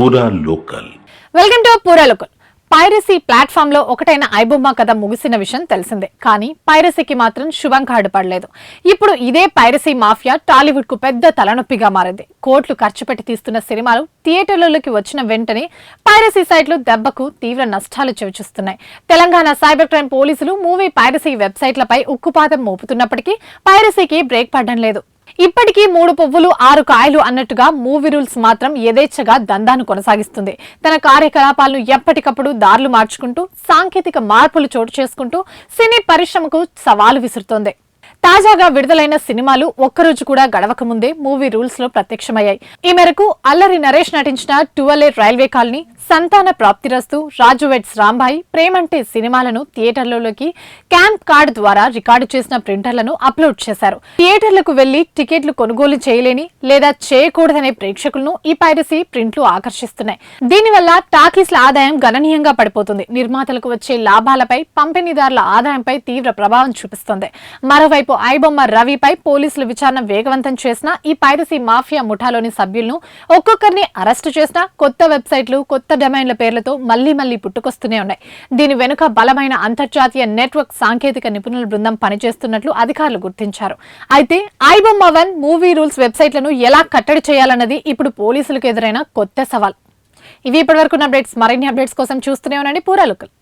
పూరా local. Welcome to పూరాలుకల్ piracy ప్లాట్ఫామ్లో ఒకటైన ఐబొమ్మ కథ ముగిసిన విషయం తెలిసిందే. కానీ పైరసీకి మాత్రం శుభం కార్డు పడలేదు ఇప్పుడు ఇదే పైరసీ మాఫియా టాలీవుడ్కు పెద్ద తలనొప్పిగా మారింది. కోట్లు ఖర్చు పెట్టి తీస్తున్న సినిమాలు థియేటర్లలోకి వచ్చిన వెంటనే పైరసీ సైట్లు దెబ్బకు తీవ్ర నష్టాలు చవిచూస్తున్నాయి. తెలంగాణ సైబర్ క్రైమ్ పోలీసులు మూవీ పైరసీ వెబ్సైట్లపై ఉక్కుపాతం మోపుతున్నప్పటికీ పైరసీకి బ్రేక్ పడడం లేదు. ఇప్పటికీ మూడు పువ్వులు ఆరు కాయలు అన్నట్టుగా మూవీ రూల్స్ మాత్రం యథేచ్ఛగా దందాను కొనసాగిస్తుంది. తన కార్యకలాపాలను ఎప్పటికప్పుడు దారులు మార్చుకుంటూ సాంకేతిక మార్పులు చోటు చేసుకుంటూ సినీ పరిశ్రమకు సవాలు విసురుతోంది. తాజాగా విడుదలైన సినిమాలు ఒక్కరోజు కూడా గడవక ముందే మూవీ రూల్స్లో ప్రత్యక్షమయ్యాయి. ఈ మేరకు అల్లరి నరేష్ నటించిన టువలే రైల్వే కాలనీ సంతాన ప్రాప్తిరస్తు రాజు వెట్స్ రాంబాయి ప్రేమంటే సినిమాలను థియేటర్లలోకి క్యాంప్ కార్డ్ ద్వారా రికార్డు చేసిన ప్రింటర్లను అప్లోడ్ చేశారు. థియేటర్లకు వెళ్ళి టికెట్లు కొనుగోలు చేయలేని లేదా చేయకూడదనే ప్రేక్షకులను ఈ పైరసీ ప్రింట్లు ఆకర్షిస్తున్నాయి. దీనివల్ల టాకీస్ల ఆదాయం గణనీయంగా పడిపోతుంది. నిర్మాతలకు వచ్చే లాభాలపై పంపిణీదారుల ఆదాయంపై తీవ్ర ప్రభావం చూపిస్తోంది. మరోవైపు ఐబొమ్మ రవిపై పోలీసులు విచారణ వేగవంతం చేసిన ఈ పైరసీ మాఫియా ముఠాలోని సభ్యులను ఒక్కొక్కరిని అరెస్టు చేసిన కొత్త వెబ్సైట్లు కొత్త డొమైన్ల పేర్లతో మళ్ళీ మళ్ళీ పుట్టుకొస్తూనే ఉన్నాయి. దీని వెనుక బలమైన అంతర్జాతీయ నెట్వర్క్ సాంకేతిక నిపుణుల బృందం పనిచేస్తున్నట్లు అధికారులు గుర్తించారు. అయితే ఐబొమ్మ వన్ మూవీ రూల్స్ వెబ్సైట్లను ఎలా కట్టడి చేయాలన్నది ఇప్పుడు పోలీసులకు ఎదురైన కొత్త సవాల్. ఇవి ఇప్పటివరకు అప్డేట్స్. మరిన్ని అప్డేట్స్ కోసం చూస్తూనే ఉండండి. పూరాలుకలు